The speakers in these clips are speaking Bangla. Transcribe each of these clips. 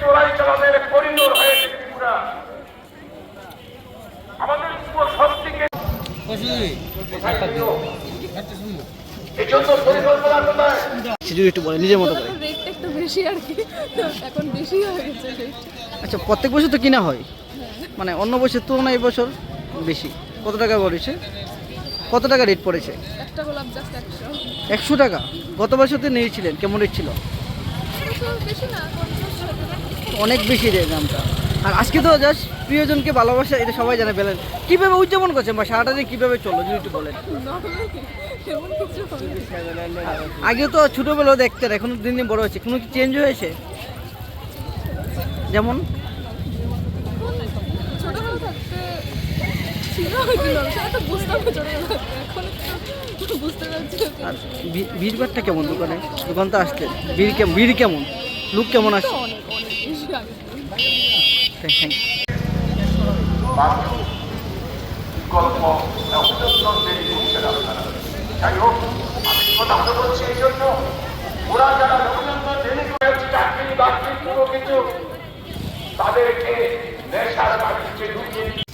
চোরাই চালানের করিডোর হয়েছে ত্রিপুরা। একটু বলে নিজের মতো করে। রেটটা একটু বেশি আর কি। এখন বেশি আচ্ছা প্রত্যেক বছর তো কিনা হয়? মানে অন্য বছর তুলনায় এই বছর বেশি। কত টাকা পড়েছে? কত টাকা রেট পড়েছে? একটা গোলাপ জাস্ট একশো। একশো টাকা। গত বছর তো নিয়েছিলেন কেমন রেট ছিল। অনেক বেশি রেট দামটা। আর আজকে তো জাস্ট প্রিয়জনকে ভালোবাসা এটা সবাই জানে পেলেন কীভাবে উদযাপন করছেন বা সারাটা দিন কীভাবে চলল যদি একটু বলেন। আগে তো ছোটোবেলাও দেখতেন এখন দিন দিন বড় হচ্ছে কোনো কি চেঞ্জ হয়েছে? যেমন? ছোটবেলা থাকতে ছিল হয়তো না, সেটা তো বুঝতাম না ছোটবেলা থাকতে। এখন একটু বুঝতে পারছি। যে আর ভি- ভিড়ভাড়টা কেমন দোকানে? দোকান তো আসতেন ভিড় কেমন ভিড় কেমন? লুক কেমন আসছে অনেক অনেক বেশি আগে থ্যাংক ইউ গল্প অভিনন্দন দেরি করছেন আপনারা যাই হোক আমি কথা বলে বলছি এই জন্য ওরা যারা অভিনন্দন দেরি করেছে চাকরি বাকরি কোনো কিছু তাদেরকে নেশার বাণিজ্যে ঢুকিয়ে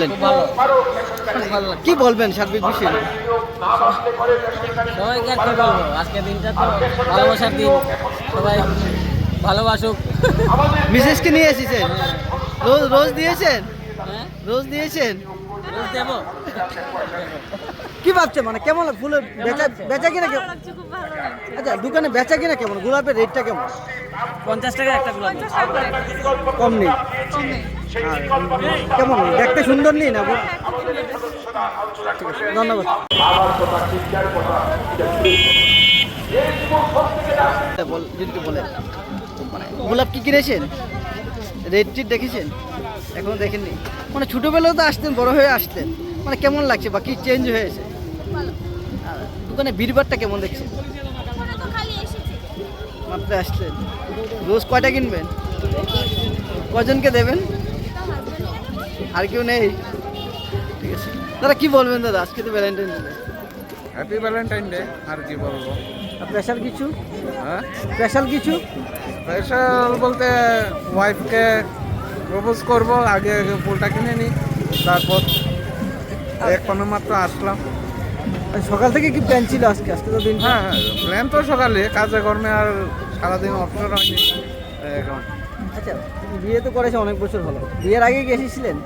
বললেন? কি বলবেন সার্বিক বিষয়ে? না বাঁচতে পারে সবাইকে আর কি বলব? আজকের দিনটা তো ভালোবাসার দিন। সবাই ভালোবাসুক। মিসেসকে নিয়ে এসেছেন? রোজ রোজ দিয়েছেন? হ্যাঁ? রোজ দিয়েছেন? রোজ দেবো। কি ভাবছে মানে কেমন ফুলের বেচা বেচা কিনা কেমন? আচ্ছা দোকানে বেচা কিনা কেমন? গোলাপের রেটটা কেমন? পঞ্চাশ টাকা একটা গোলাপ। কম নেই। কেমন? দেখতে সুন্দর নেই না ধন্যবাদ। তা বল যদি বলেন মানে গোলাপ কি কিনেছেন? রেড টিট দেখেছেন? এখনও দেখেননি? মানে ছোটোবেলাও তো আসতেন বড় হয়ে আসতেন। মানে কেমন লাগছে বা কি চেঞ্জ হয়েছে? দোকানে বীরবারটা কেমন দেখছেন? মাত্র আসলেন। রোজ কয়টা কিনবেন? কজনকে দেবেন? আর কেউ নেই? ঠিক আছে। দাদা কি বলবেন দাদা? আজকে তো Valentine day happy Valentine day আর কি বলব? স্পেশাল কিছু? হ্যাঁ? স্পেশাল কিছু? স্পেশাল বলতে ওয়াইফকে প্রপোজ করব আগে আগে ফুলটা কিনে নিই তারপর এক পানে মাত্র আসলাম। সকাল থেকে কি প্ল্যান ছিল আজকে? আজকে তো দিন। হ্যাঁ হ্যাঁ প্ল্যান তো সকালে কাজে কর্মে আর সারাদিন অবসর হয়নি। এখন আচ্ছা বিয়ে তো করেছে অনেক বছর হলো। বিয়ের আগে কি এসেছিলেন?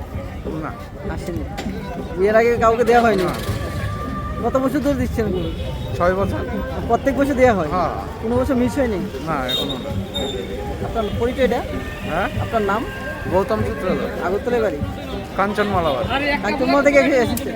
না আসেনি। বিয়ের আগে কাউকে দেওয়া হয়নি? কত বছর ধরে দিচ্ছেন গরু? ছয় বছর। প্রত্যেক বছর দেওয়া হয়? হ্যাঁ। কোনো বছর মিস হয়নি? না এখনও আপনার পরিচয়টা হ্যাঁ? আপনার নাম? গৌতম সূত্রধর আগরতলা বাড়ি? কাঞ্চন মালাবার কাঞ্চনমাল থেকে এসে এসেছেন?